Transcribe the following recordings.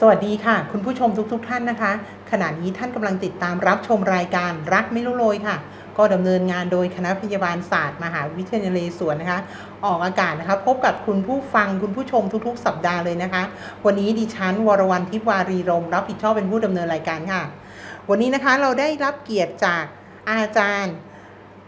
สวัสดีค่ะ คุณผู้ชมทุกๆทท่านนะคะ ขณะนี้ท่านกำลังติดตามรับชมรายการรักไม่รู้โรยค่ะ ก็ดำเนินงานโดยคณะพยาบาลศาสตร์ มหาวิทยาลัยนเรศวรนะคะ ออกอากาศนะคะ พบกับคุณผู้ฟังคุณผู้ชมทุกๆ สัปดาห์เลยนะคะ วันนี้ดิฉันวรวรรณทิพวารีรม รับผิดชอบเป็นผู้ดำเนินรายการค่ะ วันนี้นะคะเราได้รับเกียรติจากอาจารย์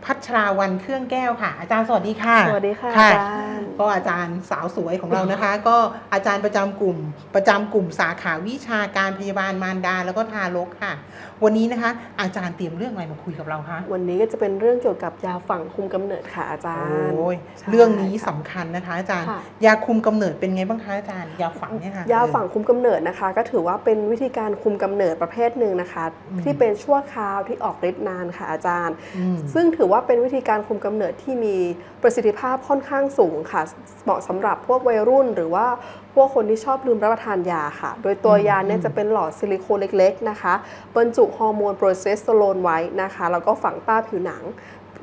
พัชราวันเครื่องแก้วค่ะ อาจารย์สวัสดีค่ะ สวัสดีค่ะค่ะอาจารย์ก็อาจารย์สาวสวยของเรานะคะ ก็อาจารย์ประจำกลุ่ม ประจำกลุ่มสาขาวิชาการพยาบาลมารดา แล้วก็ทารกค่ะ วันนี้นะคะ อาจารย์เตรียมเรื่องอะไรมาคุยกับเราคะวันนี้ก็จะเป็นเรื่องเกี่ยวกับยาฝังคุมกำเนิดค่ะอาจารย์โอ้ยใช่เรื่องนี้ค่ะสำคัญนะคะ อาจารย์ค่ะยาคุมกำเนิดเป็นไงบ้างคะอาจารย์ยาฝังเนี่ยค่ะยาฝังคุมกำเนิดนะคะ ก็ถือว่าเป็นวิธีการคุมกำเนิดประเภทหนึ่งนะคะอืมที่เป็นชั่วคราวที่ออกฤทธิ์นานค่ะอาจารย์อืมซึ่งถือว่าเป็นวิธีการคุมกำเนิดที่มีประสิทธิภาพค่อนข้างสูงค่ะ เหมาะสำหรับพวกวัยรุ่น หรือว่าพวกคนที่ชอบลืมรับประทานยาค่ะ โดยตัวยาเนี่ยจะเป็นหลอดซิลิโคนเล็ก ๆ นะคะ บรรจุฮอร์โมนโปรเจสเตอโรนไว้นะคะ แล้วก็ฝังใต้ผิวหนัง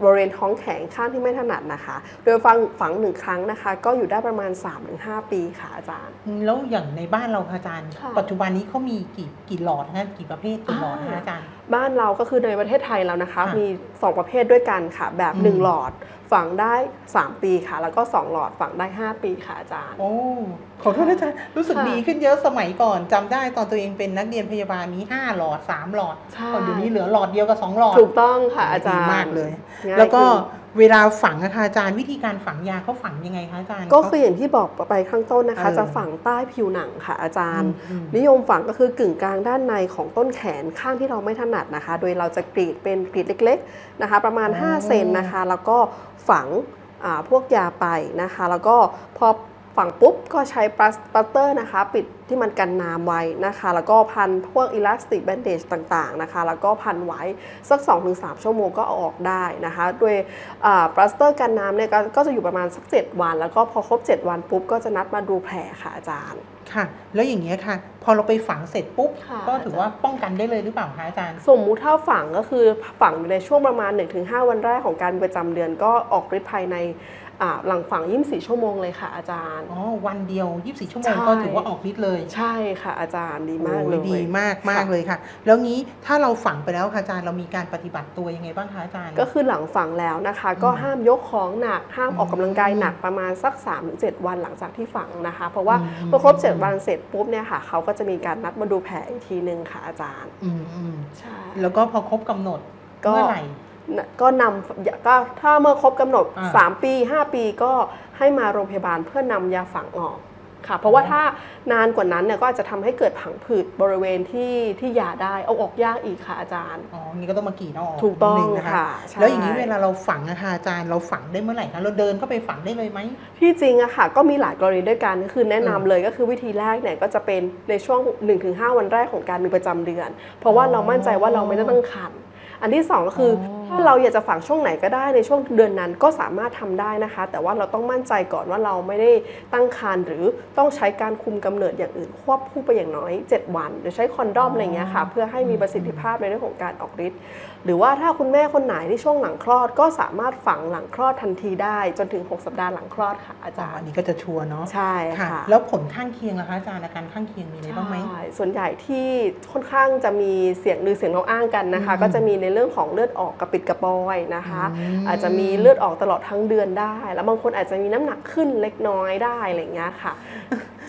บริเวณท้องแข็งข้างที่ไม่ถนัดนะคะ โดยฝังฝังหนึ่งครั้งนะคะ ก็อยู่ได้ประมาณ 3-5 ปีค่ะอาจารย์ แล้วอย่างในบ้านเราค่ะอาจารย์ค่ะปัจจุบันนี้เขามีกี่กี่หลอดนะคะกี่ประเภทกี่หลอดนะคะอาจารย์ บ้านเราก็คือในประเทศไทยแล้วนะคะค่ะมี 2 ประเภทด้วยกันค่ะ แบบอืม1หลอด ฝังได้ 3 ปีค่ะ แล้วก็ 2 หลอดฝังได้ 5 ปีค่ะอาจารย์ โอ้ขอโทษนะอาจารย์รู้สึกค่ะดีขึ้นเยอะสมัยก่อนจำได้ตอนตัวเองเป็นนักเรียนพยาบาลมีห้าหลอดสามหลอดใช่พอเดี๋ยวนี้เหลือหลอดเดียวกับสองหลอด ถูกต้องค่ะอาจารย์ดีมากเลยง่ายแล้วก็ขึ้น เวลาฝังอะค่ะอาจารย์วิธีการฝังยาเขาฝังยังไงคะอาจารย์ ก็คืออย่างที่บอกไปข้างต้นนะคะเออจะฝังใต้ผิวหนังค่ะอาจารย์อืมนิยมฝังก็คือกึ่งกลางด้านในของต้นแขนข้างที่เราไม่ถนัดนะคะ โดยเราจะกรีดเป็นกรีดเล็ก ๆนะคะ ประมาณอ๋อ5เซนนะคะ แล้วก็ฝังอ่าพวกยาไปนะคะ แล้วก็พอฝังปุ๊บก็ใช้ปลัสปัตเตอร์นะคะ ปิดที่มันกันน้ำไว้นะคะ แล้วก็พันพวกอิลาสติกแบนเดจต่างๆนะคะ แล้วก็พันไว้สัก 2-3 ชั่วโมงก็เอาออกได้นะคะโดยปลัสเตอร์กันน้ำเนี่ยก็ก็จะอยู่ประมาณสัก 7 วัน แล้วก็พอครบ 7 วันปุ๊บก็จะนัดมาดูแผลค่ะอาจารย์ค่ะ แล้วอย่างเงี้ยค่ะ พอเราไปฝังเสร็จปุ๊บค่ะก็ถือว่าป้องกันได้เลยหรือเปล่าคะอาจารย์ สมมุติถ้าฝังก็คือฝังอยู่ในช่วงประมาณ 1-5 วันแรกของการประจำเดือนก็ออกฤทธิ์ภายในอ่าหลังฝัง 24 ชั่วโมงเลยค่ะอาจารย์ อ๋อ วันเดียว 24 ชั่วโมใช่งก็ถือว่าออกฤทธิ์เลยใช่ค่ะอาจารย์ดีมากโอ้เลยดีมากมากค่ะเลยค่ะ แล้วงี้ถ้าเราฝังไปแล้วค่ะอาจารย์เรามีการปฏิบัติตัวยังไงบ้างคะอาจารย์ ก็คือหลังฝังแล้วนะคะ ก็อืมห้ามยกของหนักห้ามออกอืมกำลังกายหนักประมาณสัก3-7วันหลังจากที่ฝังนะคะ เพราะว่าอืมพอครบ 7 วันเสร็จปุ๊บเนี่ยค่ะเขาก็จะมีการนัดมาดูแผลอีกทีนึงค่ะอาจารย์อืมอืมใช่แล้วก็พอครบกำหนดก็เมื่อไหร่ก็นำก็ถ้าเมื่อครบกำหนดอ่า3ปี 5 ปีก็ให้มาโรงพยาบาลเพื่อนำยาฝังออก ค่ะเพราะว่าอ๋อถ้านานกว่านั้นเนี่ยก็อาจจะทำให้เกิดผังผืดบริเวณที่ที่ยาได้เอาออกยากอีกค่ะอาจารย์อ๋องี้ก็ต้องมากรีดเอาออกถูกต้องนิดนึนนค่ะใช่แล้วอย่างนี้เวลาเราฝังอะค่ะอาจารย์เราฝังได้เมื่อไหร่คะเราเดินเข้าไปฝังได้เลยไหมที่จริงอะค่ะ ก็มีหลายกรณีด้วยกันก็คือแนะนำอืมเลยก็คือวิธีแรกเนี่ยก็จะเป็นในช่วง 1-5 วันแรกของการมีประจำเดือน เพราะว่าอ๋อเรามั่นใจว่าเราไม่ได้ตั้งครรภ์อันที่สองก็คือออ ถ้าเราอยากจะฝังช่วงไหนก็ได้ในช่วงเดือนนั้นก็สามารถทำได้นะคะ แต่ว่าเราต้องมั่นใจก่อนว่าเราไม่ได้ตั้งครรภ์หรือต้องใช้การคุมกำเนิดอย่างอื่น ควบคู่ไปอย่างน้อย 7 วัน หรือใช้คอนดอมอะไรอย่างเงี้ยค่ะ เพื่อให้มีประสิทธิภาพในเรื่องของการออกฤทธิ์หรือว่าถ้าคุณแม่คนไหนที่ช่วงหลังคลอด ก็สามารถฝังหลังคลอดทันทีได้ จนถึง 6 สัปดาห์หลังคลอดค่ะอาอ๋อจารอันย์นี้ก็จะชัวร์เนาะใช่ค่ะ แล้วผลข้างเคียงล่ะคะอาจารย์อาการข้างเคียงมีอะไรบ้างไหมใช่ส่วนใหญ่ที่ค่อนข้างจะมีเสียงหรือเสียงเราอ้างกันนะคะอืมก็จะมีในเรื่องของเลือดออกกระปิดกระปอยนะคะอืมอาจจะมีเลือดออกตลอดทั้งเดือนได้ แล้วบางคนอาจจะมีน้ำหนักขึ้นเล็กน้อยได้อะไรอย่างเงี้ยค่ะ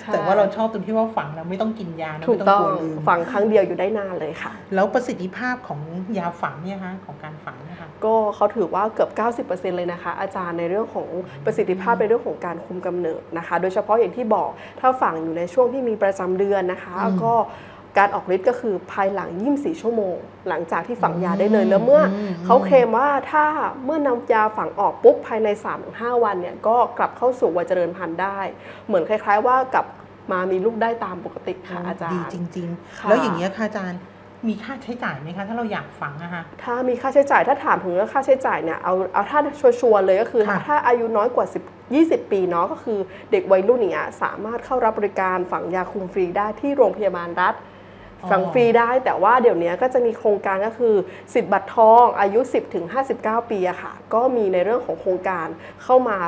ใช่แต่ว่าเราชอบตรงที่ว่าฝังแล้วไม่ต้องกินยานะถูไม่กต้องต้อกงลัวลืมฝังครั้งเดียวอยู่ได้นานเลยค่ะ แล้วประสิทธิภาพของยาฝังเนี่ยคะของการฝังเนะคะก็เขาถือว่าเกือบ 90%เลยนะคะ อาจารย์ในเรื่องของประสิทธิภาพในเรื่องของการคุมกำเนิดนะคะ โดยเฉพาะอย่างที่บอกถ้าฝังอยู่ในช่วงที่มีประจำเดือนนะคะอืมก็ การออกฤทธิ์ก็คือภายหลัง 24 ชั่วโมง หลังจากที่ฝังยาได้เลยแล้วเมื่ออมเขาเคลมว่าถ้าเมื่อนำยาฝังออกปุ๊บภายใน 3-5 วันเนี่ยก็กลับเข้าสู่วัยเจริญพันธุ์ได้ เหมือนคล้ายๆ ว่ากลับมามีลูกได้ตามปกติค่ะอาจารดีย์จริงค่ะๆแล้วอย่างเนี้ยค่ะอาจารย์มีค่าใช้จ่ายไหมคะ ถ้าเราอยากฝังอะคะถ้ามีค่าใช้จ่ายถ้าถามถึงเรื่องค่าใช้จ่ายเนี่ยเอาเอาถ้าชัวร์ๆเลยก็คือค่ะถ้าอายุน้อยกว่า 10 20 ปีเนาะก็คือเด็กวัยรุ่นอย่างเงี้ยสามารถเข้ารับบริการฝังยาคุมฟรีได้ที่โรงพยาบาลรัฐ ฟังฟรีได้แต่ว่าเดี๋ยวนี้ก็จะมีโครงการก็คือ สิทธิ์บัตรทองอายุ 10ถึง59 ปีอะค่ะ ก็มีในเรื่องของโครงการเข้ามา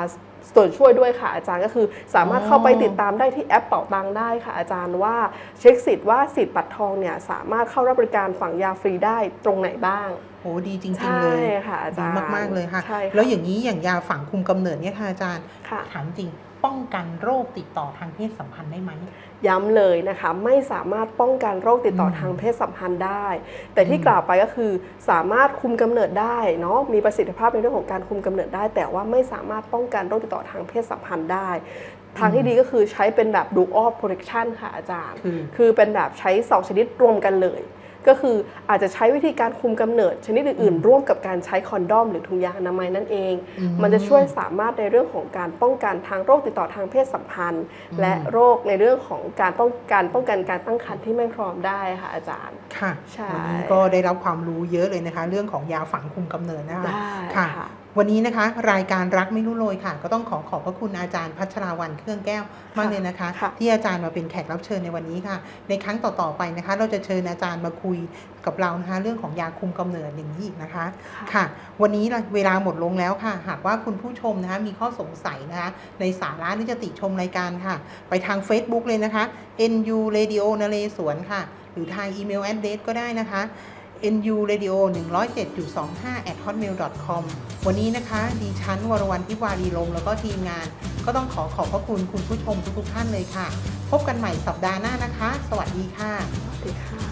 ส่วนช่วยด้วยค่ะอาจารย์ก็คือ สามารถเข้าไปติดตามได้ที่แอปเป่าตังได้ค่ะ อาจารย์ว่าเช็คสิทธิ์ว่าสิทธิ์บัตรทองเนี่ยสามารถเข้ารับบริการฝังยาฟรีได้ตรงไหนบ้างโหดีจริงใช่ๆเลยค่ะอาดีจารย์มากๆเลยค่ะใช่ค่ะ แล้วอย่างนี้อย่างยาฝังคุมกำเนิดเนี่ยค่ะอาจารย์ค่ะถามจริงป้องกันโรคติดต่อทางเพศสัมพันธ์ได้ไหมย้ำเลยนะคะไม่สามารถป้องกันโรคติดต่ออมทางเพศสัมพันธ์ได้ แต่ที่อืมกล่าวไปก็คือสามารถคุมกำเนิดได้เนาะมีประสิทธิภาพในเรื่องของการคุมกำเนิดได้ แต่ว่าไม่สามารถป้องกันโรคติดต่อทางเพศสัมพันธ์ได้ ทางที่ดีก็คือใช้เป็นแบบ dual protection ค่ะอาจารย์ คือคือเป็นแบบใช้สองชนิดรวมกันเลย ก็คืออาจจะใช้วิธีการคุมกำเนิด ชนิดอื่นๆ ร่วมกับการใช้คอนดอม หรือถุงยางอนามัยนั่นเองอืมมันจะช่วยสามารถในเรื่องของการป้องกันทางโรคติดต่อทางเพศสัมพันธ์อืมและโรคในเรื่องของการป้องกันป้องกันการตั้งครรภ์ที่ไม่พร้อมได้ค่ะอาจารย์ ค่ะใช่วันี้ก็ได้รับความรู้เยอะเลยนะคะ เรื่องของยาฝังคุมกำเนิดนะคะได้ค่ะค่ะวันนี้นะคะ รายการรักไม่รู้โรยค่ะ ก็ต้องขอขอบพระคุณอาจารย์พัชราวันเครื่องแก้วมากเลยนะคะค่ะที่อาจารย์มาเป็นแขกรับเชิญในวันนี้ค่ะ ในครั้งต่อๆไปนะคะ เราจะเชิญอาจารย์มาคุยกับเรานะคะเรื่องของยาคุมกำเนิดอย่างนี้อีกนะคะค่ะ วันนี้เวลาหมดลงแล้วค่ะ หากว่าคุณผู้ชมนะคะมีข้อสงสัยนะคะในสาระหรือจะติชมรายการค่ะ ไปทาง Facebook เลยนะคะ NU Radio นเรศวรค่ะ หรือทางอีเมล address ก็ได้นะคะ nu radio 107.25 at hotmail com วันนี้นะคะ ดิฉันวรวรรณทิวารีลมแล้วก็ทีมงาน ก็ต้องขอขอบพระคุณคุณผู้ชมทุกๆท่านเลยค่ะ พบกันใหม่สัปดาห์หน้านะคะ สวัสดีค่ะ สวัสดีค่ะ